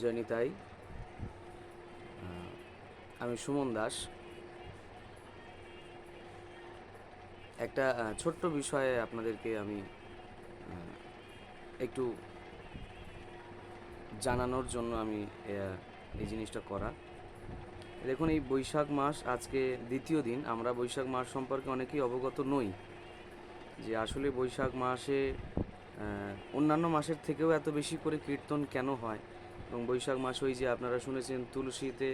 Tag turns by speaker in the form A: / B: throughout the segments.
A: জয়নিতাই আমি সুমন দাস। একটা ছোট্ট বিষয়ে আপনাদেরকে আমি একটু জানানোর জন্য আমি এই জিনিসটা করা। দেখুন, এই বৈশাখ মাস আজকে দ্বিতীয় দিন। আমরা বৈশাখ মাস সম্পর্কে অনেকেই অবগত নই যে আসলে বৈশাখ মাসে অন্যান্য মাসের থেকেও এত বেশি করে কীর্তন কেন হয়। এবং বৈশাখ মাস ওই যে আপনারা শুনেছেন তুলসীতে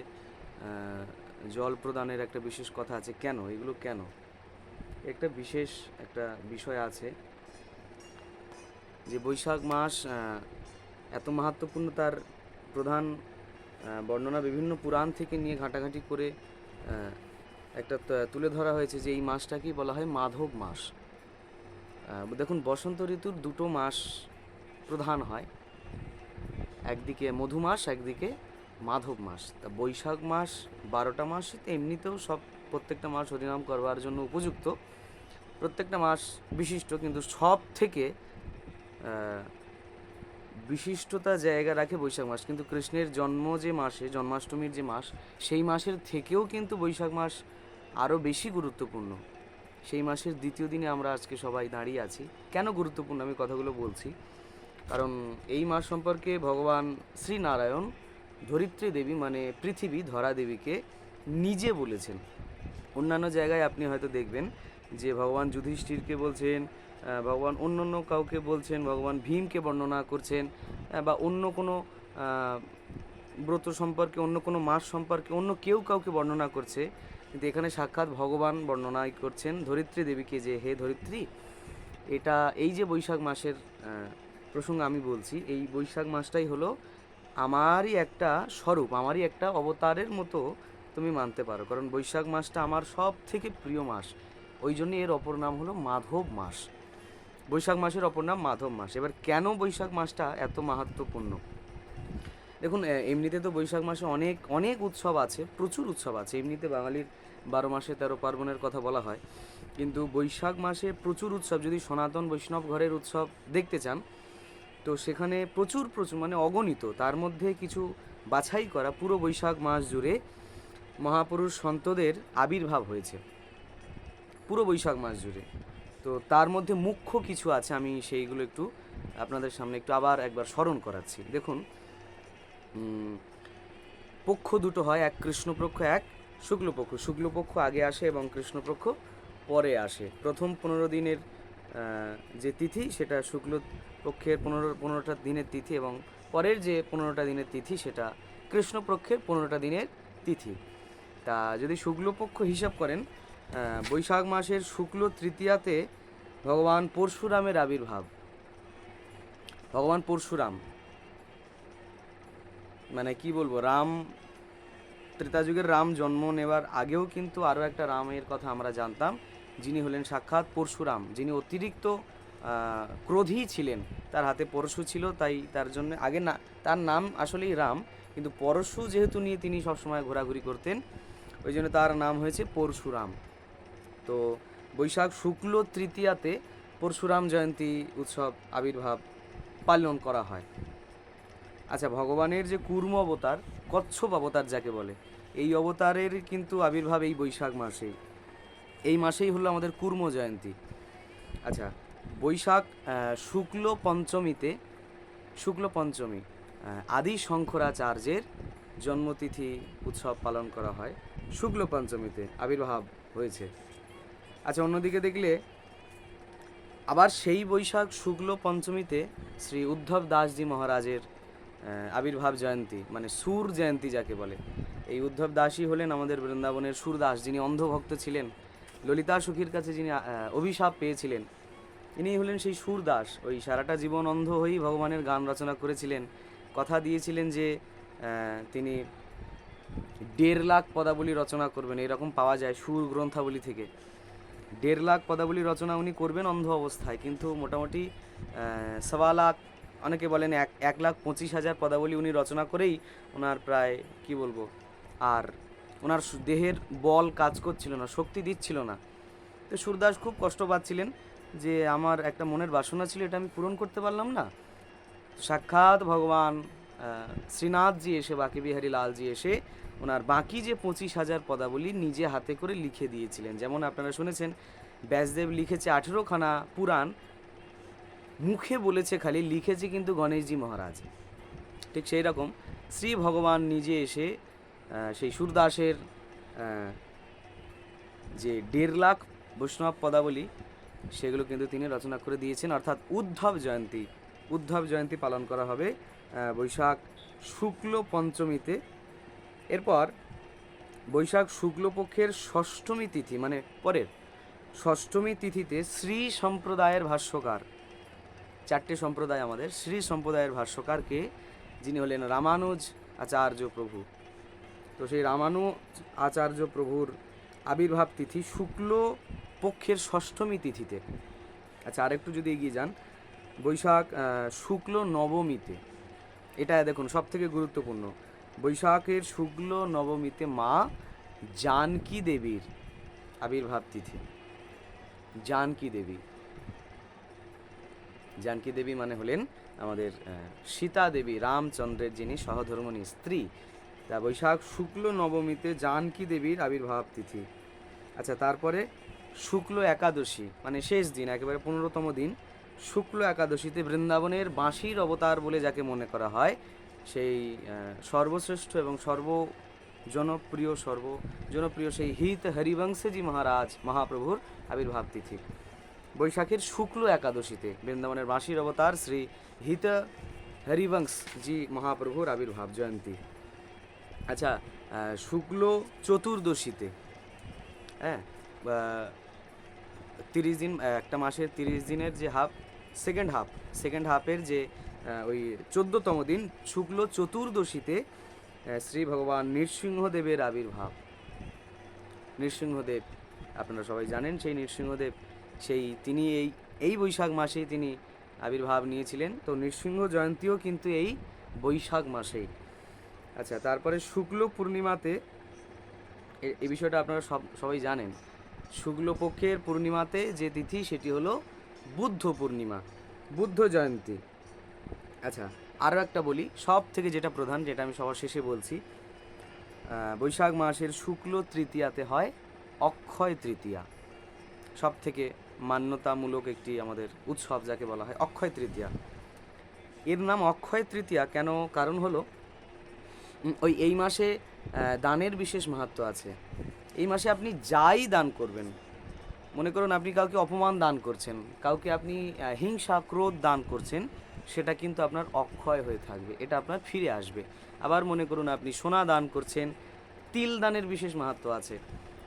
A: জল প্রদানের একটা বিশেষ কথা আছে, কেন? এগুলো কেন? একটা বিশেষ একটা বিষয় আছে যে বৈশাখ মাস এত মাহাত্মপূর্ণ তার প্রধান বর্ণনা বিভিন্ন পুরাণ থেকে নিয়ে ঘাঁটাঘাঁটি করে একটা তুলে ধরা হয়েছে যে এই মাসটাকেই বলা হয় মাধব মাস। দেখুন, বসন্ত ঋতুর দুটো মাস প্রধান হয়। একদিকে মধু মাস, একদিকে মাধব মাস। তা বৈশাখ মাস, বারোটা মাস, এমনিতেও সব প্রত্যেকটা মাস হরিনাম করবার জন্য উপযুক্ত। প্রত্যেকটা মাস বিশিষ্ট, কিন্তু সব থেকে বিশিষ্টতা জায়গা রাখে বৈশাখ মাস। কিন্তু কৃষ্ণের জন্ম যে মাসে, জন্মাষ্টমীর যে মাস, সেই মাসের থেকেও কিন্তু বৈশাখ মাস আরও বেশি গুরুত্বপূর্ণ। সেই মাসের দ্বিতীয় দিনে আমরা আজকে সবাই দাঁড়িয়ে আছি। কেন গুরুত্বপূর্ণ আমি কথাগুলো বলছি? কারণ এই মাস সম্পর্কে ভগবান শ্রীনারায়ণ ধরিত্রী দেবী মানে পৃথিবী ধরা দেবীকে নিজে বলেছেন। অন্যান্য জায়গায় আপনি হয়তো দেখবেন যে ভগবান যুধিষ্ঠিরকে বলছেন ভগবান অন্য অন্য কাউকে বলছেন, ভগবান ভীমকে বর্ণনা করছেন বা অন্য কোনো ব্রত সম্পর্কে, অন্য কোনো মাস সম্পর্কে অন্য কেউ কাউকে বর্ণনা করছে, কিন্তু এখানে সাক্ষাৎ ভগবান বর্ণনাই করছেন ধরিত্রী দেবীকে যে, হে ধরিত্রী, এটা এই যে বৈশাখ মাসের প্রসঙ্গ আমি বলছি, এই বৈশাখ মাসটাই হলো আমারই একটা স্বরূপ, আমারই একটা অবতারের মতো তুমি মানতে পারো। কারণ বৈশাখ মাসটা আমার সব থেকে প্রিয় মাস। ওই জন্য এর অপর নাম হলো মাধব মাস। বৈশাখ মাসের অপর নাম মাধব মাস। এবার কেন বৈশাখ মাসটা এত মাহাত্মপূর্ণ দেখুন এমনিতে তো বৈশাখ মাসে অনেক অনেক উৎসব আছে, প্রচুর উৎসব আছে। এমনিতে বাঙালির বারো মাসে তেরো পার্বণের কথা বলা হয়। কিন্তু বৈশাখ মাসে প্রচুর উৎসব। যদি সনাতন বৈষ্ণব ঘরের উৎসব দেখতে চান তো সেখানে প্রচুর প্রচুর মানে অগণিত। তার মধ্যে কিছু বাছাই করা পুরো বৈশাখ মাস জুড়ে মহাপুরুষ সন্তদের আবির্ভাব হয়েছে। পুরো বৈশাখ মাস জুড়ে। তো তার মধ্যে মুখ্য কিছু আছে, আমি সেইগুলো একটু আপনাদের সামনে একটু আবার একবার স্মরণ করাচ্ছি। দেখুন পক্ষ দুটো হয়, এক কৃষ্ণপক্ষ, এক শুক্লপক্ষ। শুক্লপক্ষ আগে আসে এবং কৃষ্ণপক্ষ পরে আসে। প্রথম পনেরো দিনের যে তিথি, সেটা শুক্ল পক্ষের পনেরো, পনেরোটা দিনের তিথি এবং পরের যে পনেরোটা দিনের তিথি, সেটা কৃষ্ণপক্ষের পনেরোটা দিনের তিথি। তা যদি শুক্লপক্ষ হিসাব করেন বৈশাখ মাসের শুক্ল তৃতীয়াতে ভগবান পরশুরামের আবির্ভাব। ভগবান পরশুরাম। মানে কি বলব, রাম ত্রেতা যুগের রাম জন্ম নেওয়ার আগেও কিন্তু আরও একটা রামের কথা আমরা জানতাম। যিনি হলেন সাক্ষাৎ পরশুরাম, যিনি অতিরিক্ত ক্রোধী ছিলেন, তার হাতে পরশু ছিল, তাই তার জন্য, আগে না, তার নাম আসলেই রাম, কিন্তু পরশু যেহেতু নিয়ে তিনি সবসময় ঘোরাঘুরি করতেন, ওই জন্য তার নাম হয়েছে পরশুরাম। তো বৈশাখ শুক্ল তৃতীয়াতে পরশুরাম জয়ন্তী উৎসব আবির্ভাব পালন করা হয়। আচ্ছা ভগবানের যে কুর্ম অবতার, কচ্ছপ অবতার যাকে বলে, এই অবতারের কিন্তু আবির্ভাব এই বৈশাখ মাসেই। এই মাসেই হলো আমাদের কুর্ম জয়ন্তী। আচ্ছা বৈশাখ শুক্ল পঞ্চমীতে, শুক্ল পঞ্চমী আদি শঙ্করাচার্যের জন্মতিথি উৎসব পালন করা হয়। শুক্ল পঞ্চমীতে আবির্ভাব হয়েছে। আচ্ছা অন্যদিকে দেখলে আবার সেই বৈশাখ শুক্ল পঞ্চমীতে শ্রী উদ্ধব দাসজি মহারাজের আবির্ভাব জয়ন্তী মানে সুর জয়ন্তী যাকে বলে। এই উদ্ধব দাসই হলেন আমাদের বৃন্দাবনের সুরদাস যিনি অন্ধভক্ত ছিলেন। ললিতা সুখীর কাছে যিনি অভিশাপ পেয়েছিলেন, ইনি হলেন সেই সুরদাস। ওই সারাটা জীবন অন্ধ হয়েই ভগবানের গান রচনা করেছিলেন। কথা দিয়েছিলেন যে তিনি দেড় লাখ পদাবলী রচনা করবেন। এরকম পাওয়া যায় সুর গ্রন্থাবলী থেকে। দেড় লাখ পদাবলী রচনা উনি করবেন অন্ধ অবস্থায়, কিন্তু মোটামুটি সওয়া লাখ, অনেকে বলেন এক এক লাখ পঁচিশ হাজার পদাবলী উনি রচনা করেই ওনার প্রায়, কি বলব, আর ওনার দেহের বল কাজ করছিল না, শক্তি দিচ্ছিল না। তো সুরদাস খুব কষ্ট পাচ্ছিলেন যে আমার একটা মনের বাসনা ছিল, এটা আমি পূরণ করতে পারলাম না। সাক্ষাৎ ভগবান শ্রীনাথজি এসে বাকি বিহারী লালজি এসে ওনার বাকি যে পঁচিশ হাজার পদাবলী নিজে হাতে করে লিখে দিয়েছিলেন। যেমন আপনারা শুনেছেন, ব্যাসদেব লিখেছে আঠেরোখানা পুরাণ, মুখে বলেছে খালি, লিখেছে কিন্তু গণেশজি মহারাজ। ঠিক সেই রকম শ্রী ভগবান নিজে এসে সেই সুরদাসের যে দেড় লাখ বৈষ্ণব পদাবলী, সেগুলো কিন্তু তিনি রচনা করে দিয়েছেন। অর্থাৎ উদ্ধব জয়ন্তী উদ্ধব জয়ন্তী পালন করা হবে বৈশাখ শুক্ল পঞ্চমীতে। এরপর বৈশাখ শুক্লপক্ষের ষষ্ঠমী তিথি মানে পরের ষষ্ঠমী তিথিতে শ্রী সম্প্রদায়ের ভাষ্যকার, চারটে সম্প্রদায় আমাদের, শ্রী সম্প্রদায়ের ভাষ্যকারকে, যিনি হলেন রামানুজ আচার্য প্রভু। তো সেই রামানু আচার্য প্রভুর আবির্ভাব তিথি শুক্ল পক্ষের ষষ্ঠমী তিথিতে। আচ্ছা আরেকটু যদি এগিয়ে যান। বৈশাখ শুক্ল নবমীতে। এটা দেখুন সব থেকে গুরুত্বপূর্ণ। বৈশাখের শুক্ল নবমীতে মা জানকী দেবীর আবির্ভাব তিথি। জানকী দেবী। জানকী দেবী মানে হলেন আমাদের সীতা দেবী, রামচন্দ্রের যিনি সহধর্মণী স্ত্রী তা বৈশাখ শুক্ল নবমীতে জানকী দেবীর আবির্ভাব তিথি। আচ্ছা তারপরে শুক্ল একাদশী মানে শেষ দিন, একেবারে পনেরোতম দিন। শুক্ল একাদশীতে বৃন্দাবনের বাঁশির অবতার বলে যাকে মনে করা হয়, সেই সর্বশ্রেষ্ঠ এবং সর্ব জনপ্রিয় সর্ব, জনপ্রিয় সেই হিত হরিবংশজি মহারাজ, মহাপ্রভুর আবির্ভাব তিথি। বৈশাখের শুক্ল একাদশীতে বৃন্দাবনের বাঁশির অবতার শ্রী হিত হরিবংশ জি মহাপ্রভুর আবির্ভাব, জয়ন্তী। আচ্ছা শুক্ল চতুর্দশীতে হ্যাঁ তিরিশ দিন একটা মাসের তিরিশ দিনের যে হাফ সেকেন্ড হাফ সেকেন্ড হাফের যে ওই চোদ্দতম দিন, শুক্ল চতুর্দশীতে শ্রী ভগবান নৃসিংহদেবের আবির্ভাব। নৃসিংহদেব, আপনারা সবাই জানেন সেই নৃসিংহদেব, সেই তিনি এই এই বৈশাখ মাসেই তিনি আবির্ভাব নিয়েছিলেন। তো নৃসিংহ জয়ন্তীও কিন্তু এই বৈশাখ মাসেই। আচ্ছা তারপরে শুক্ল পূর্ণিমাতে এই বিষয়টা আপনারা সব, সবাই জানেন। শুক্লপক্ষের পূর্ণিমাতে যে তিথি, সেটি হলো বুদ্ধ পূর্ণিমা, বুদ্ধ জয়ন্তী। আচ্ছা আরও একটা বলি সব থেকে যেটা প্রধান, যেটা আমি সবার শেষে বলছি বৈশাখ মাসের শুক্ল তৃতীয়াতে হয় অক্ষয় তৃতীয়া। সব থেকে মান্যতামূলক একটি আমাদের উৎসব যাকে বলা হয় অক্ষয় তৃতীয়া। এর নাম অক্ষয় তৃতীয়া কেন? কারণ হলো ওই এই মাসে দানের বিশেষ মাহাত্ম আছে। এই মাসে আপনি যাই দান করবেন, মনে করুন আপনি কাউকে অপমান দান করছেন, কাউকে আপনি হিংসা, ক্রোধ দান করছেন, সেটা কিন্তু আপনার অক্ষয় হয়ে থাকবে, এটা আপনার ফিরে আসবে। আবার মনে করুন আপনি সোনা দান করছেন, তিল দানের বিশেষ মাহাত্ম আছে।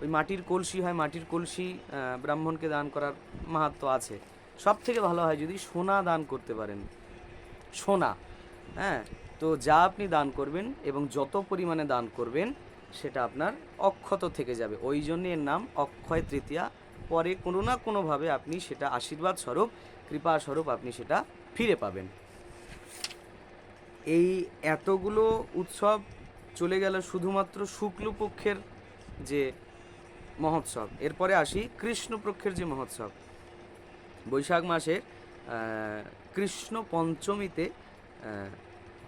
A: ওই মাটির কলসি হয়, মাটির কলসি ব্রাহ্মণকে দান করার মাহাত্ম আছে। সব থেকে ভালো হয় যদি সোনা দান করতে পারেন। সোনা হ্যাঁ? তো যা আপনি দান করবেন এবং যত পরিমাণে দান করবেন, সেটা আপনার অক্ষত থেকে যাবে। ওই জন্য এর নাম অক্ষয় তৃতীয়া। পরে কোনো না কোনোভাবে আপনি সেটা আশীর্বাদ স্বরূপ, কৃপা স্বরূপ আপনি সেটা ফিরে পাবেন। এই এতগুলো উৎসব চলে গেল শুধুমাত্র শুক্লপক্ষের যে মহোৎসব। এরপরে আসি কৃষ্ণপক্ষের যে মহোৎসব। বৈশাখ মাসের কৃষ্ণ পঞ্চমীতে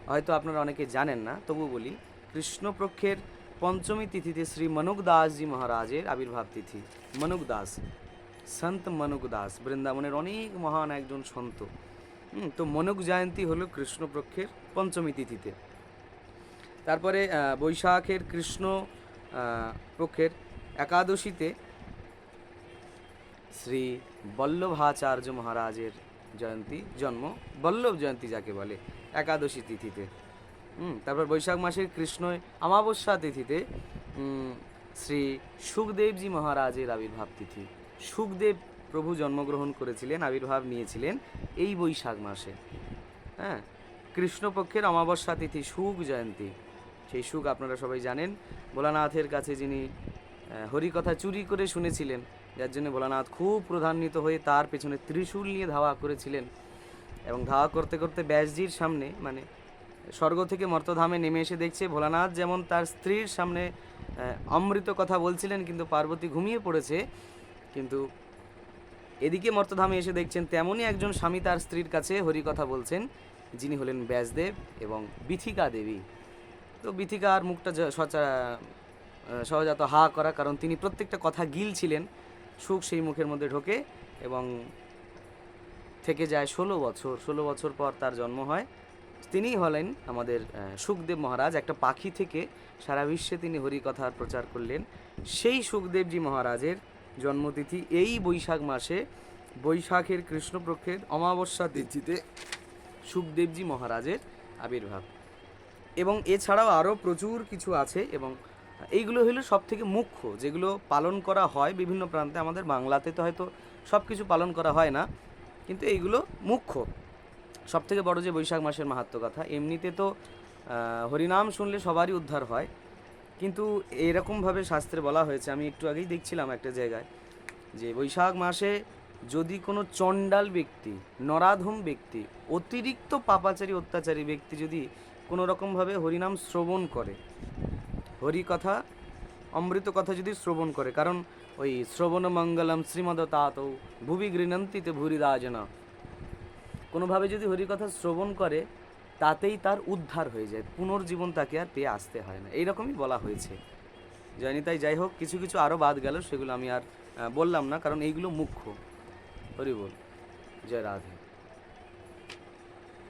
A: হয়তো আপনারা অনেকে জানেন না তবু বলি, কৃষ্ণপক্ষের পঞ্চমী তিথিতে শ্রী মনুক দাসজি মহারাজের আবির্ভাব তিথি। মনুক দাস সন্ত মনুক দাস বৃন্দাবনের অনেক মহান একজন সন্ত। তো মনুক জয়ন্তী হলো কৃষ্ণপক্ষের পঞ্চমী তিথিতে। তারপরে বৈশাখের কৃষ্ণ পক্ষের একাদশীতে শ্রী বল্লভাচার্য মহারাজের জয়ন্তী, জন্ম বল্লভ জয়ন্তী যাকে বলে, একাদশী তিথিতে। হুম, তারপর বৈশাখ মাসের কৃষ্ণ অমাবস্যা তিথিতে শ্রী সুখদেবজি মহারাজের আবির্ভাব তিথি। সুখদেব প্রভু জন্মগ্রহণ করেছিলেন, আবির্ভাব নিয়েছিলেন এই বৈশাখ মাসে। হ্যাঁ কৃষ্ণপক্ষের অমাবস্যা তিথি সুখ জয়ন্তী। সেই সুখ আপনারা সবাই জানেন। ভোলানাথের কাছে যিনি হরিকথা চুরি করে শুনেছিলেন যার জন্য ভোলানাথ খুব প্রধান্বিত হয়ে তার পেছনে ত্রিশূল নিয়ে ধাওয়া করেছিলেন এবং ধাওয়া করতে করতে ব্যাসজির সামনে মানে স্বর্গ থেকে মর্তধামে নেমে এসে দেখছে ভোলানাথ যেমন তার স্ত্রীর সামনে অমৃত কথা বলছিলেন কিন্তু পার্বতী ঘুমিয়ে পড়েছে। কিন্তু এদিকে মর্তধামে এসে দেখছেন তেমনই একজন স্বামী তার স্ত্রীর কাছে হরি কথা বলছেন, যিনি হলেন ব্যাসদেব এবং বিথিকা দেবী। তো বিথিকার মুখটা সচা সহজাত হা করা, কারণ তিনি প্রত্যেকটা কথা গিলছিলেন। সুখ সেই মুখের মধ্যে ঢোকে এবং থেকে যায় ষোলো বছর। ষোলো বছর পর তার জন্ম হয়। তিনি হলেন আমাদের সুখদেব মহারাজ। একটা পাখি থেকে সারা বিশ্বে তিনি হরিকথার প্রচার করলেন। সেই সুখদেবজি মহারাজের জন্মতিথি এই বৈশাখ মাসে। বৈশাখের কৃষ্ণপক্ষের অমাবস্যা তিথিতে সুখদেবজি মহারাজের আবির্ভাব। এবং এছাড়াও আরও প্রচুর কিছু আছে এবং এইগুলো হলো সব থেকে মুখ্য, যেগুলো পালন করা হয় বিভিন্ন প্রান্তে। আমাদের বাংলাতে তো হয়তো সব কিছু পালন করা হয় না, কিন্তু এইগুলো মুখ্য। সব থেকে বড় যে বৈশাখ মাসের মাহাত্ম কথা, এমনিতে তো হরিনাম শুনলে সবারই উদ্ধার হয়, কিন্তু এরকমভাবে শাস্ত্রে বলা হয়েছে, আমি একটু আগেই দেখছিলাম একটা জায়গায়, যে বৈশাখ মাসে যদি কোনো চণ্ডাল ব্যক্তি, নরাধম ব্যক্তি, অতিরিক্ত পাপাচারী, অত্যাচারী ব্যক্তি যদি কোনো রকমভাবে হরিনাম শ্রবণ করে হরি কথা অমৃত কথা যদি শ্রবণ করে, কারণ ওই শ্রবণ মঙ্গলম শ্রীমদ তাত ভুবি গৃণন্তিতে ভুরিদাজনা কোনোভাবে যদি হরিকথা শ্রবণ করে, তাতেই তার উদ্ধার হয়ে যায়, পুনর্জীবন তাকে আর পেয়ে আসতে হয় না। এইরকমই বলা হয়েছে। জয়নি, তাই যাই হোক, কিছু কিছু আরও বাদ গেল, সেগুলো আমি আর বললাম না, কারণ এইগুলো মুখ্য। হরি বল। জয় রাধে।